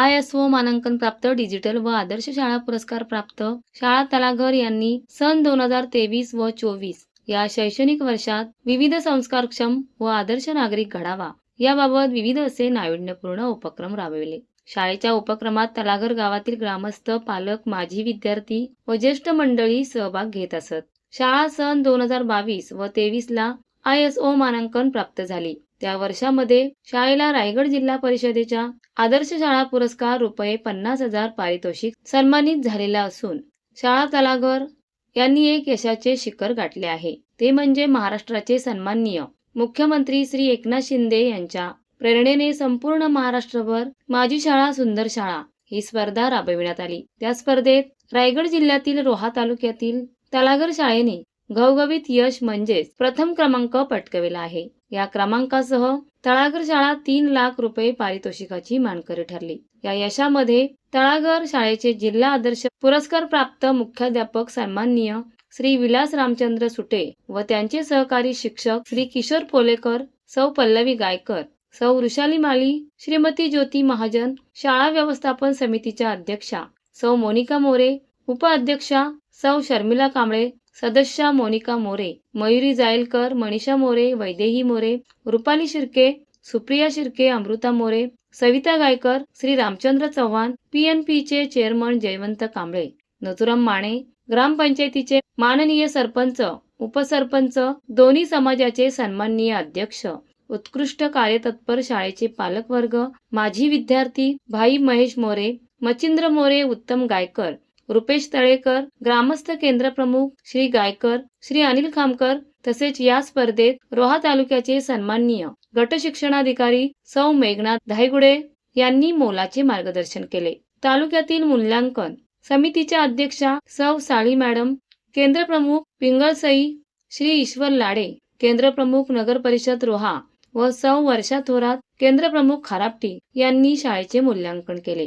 I S O मानांकन प्राप्त digital व आदर्श शाळा पुरस्कार प्राप्त. शाळा तलाघर यांनी सन दोन हजार तेवीस व चोवीस या शैक्षणिक वर्षात विविध संस्कारक्षम व आदर्श नागरिक घडावा. याबाबत विविध असे नाविन्यपूर्ण उपक्रम राबविले. शाळेच्या उपक्रमात तलाघर गावातील ग्रामस्थ पालक माजी विद्यार्थी व ज्येष्ठ मंडळी सहभाग घेत असत. शाळा सन दोन हजार बावीस व तेवीस ला आय एस ओ मानांकन प्राप्त झाली. त्या वर्षामध्ये शाळेला रायगड जिल्हा परिषदेच्या आदर्श शाळा पुरस्कार रुपये पन्नास हजार पारितोषिक सन्मानित झालेला असून शाळा तलाघर यांनी एक यशाचे शिखर गाठले आहे. ते म्हणजे महाराष्ट्राचे सन्माननीय मुख्यमंत्री श्री एकनाथ शिंदे यांच्या प्रेरणेने संपूर्ण महाराष्ट्रभर माझी शाळा सुंदर शाळा ही स्पर्धा राबविण्यात आली. त्या स्पर्धेत रायगड जिल्ह्यातील रोहा तालुक्यातील तलाघर शाळेने घवघवीत यश म्हणजेच प्रथम क्रमांक पटकविला आहे. या क्रमांकासह तळागर शाळा तीन लाख रुपये पारितोषिकाची मानकरी ठरली. या यशामध्ये तळागर शाळेचे जिल्हा आदर्श पुरस्कार प्राप्त मुख्याध्यापक सन्माननीय श्री विलास रामचंद्र सुटे व त्यांचे सहकारी शिक्षक श्री किशोर पोलेकर सौ पल्लवी गायकर सौ वृषाली माळी श्रीमती ज्योती महाजन शाळा व्यवस्थापन समितीच्या अध्यक्षा सौ मोनिका मोरे उपाध्यक्षा सौ शर्मिला कांबळे सदस्या मोनिका मोरे मयुरी जायलकर मनीषा मोरे वैदेही मोरे रुपाली शिर्के सुप्रिया शिर्के अमृता मोरे सविता गायकर श्री रामचंद्र चव्हाण पीएनपीचे चेअरमन जयवंत कांबळे नथुराम माने ग्रामपंचायतीचे माननीय सरपंच उपसरपंच दोन्ही समाजाचे सन्माननीय अध्यक्ष उत्कृष्ट कार्यतत्पर शाळेचे पालकवर्ग माजी विद्यार्थी भाई महेश मोरे मचिंद्र मोरे उत्तम गायकर रुपेश तळेकर ग्रामस्थ केंद्र प्रमुख श्री गायकर श्री अनिल खामकर तसेच या स्पर्धेत रोहा तालुक्याचे सन्माननीय गट शिक्षणाधिकारी सौ मेघनाथ धायगुडे यांनी मोलाचे मार्गदर्शन केले. तालुक्यातील मूल्यांकन समितीच्या अध्यक्षा सौ साळी मॅडम केंद्र प्रमुख पिंगळसई श्री ईश्वर लाडे केंद्र प्रमुख नगर परिषद रोहा व सौ वर्षा थोरात केंद्र प्रमुख खारापटी यांनी शाळेचे मूल्यांकन केले.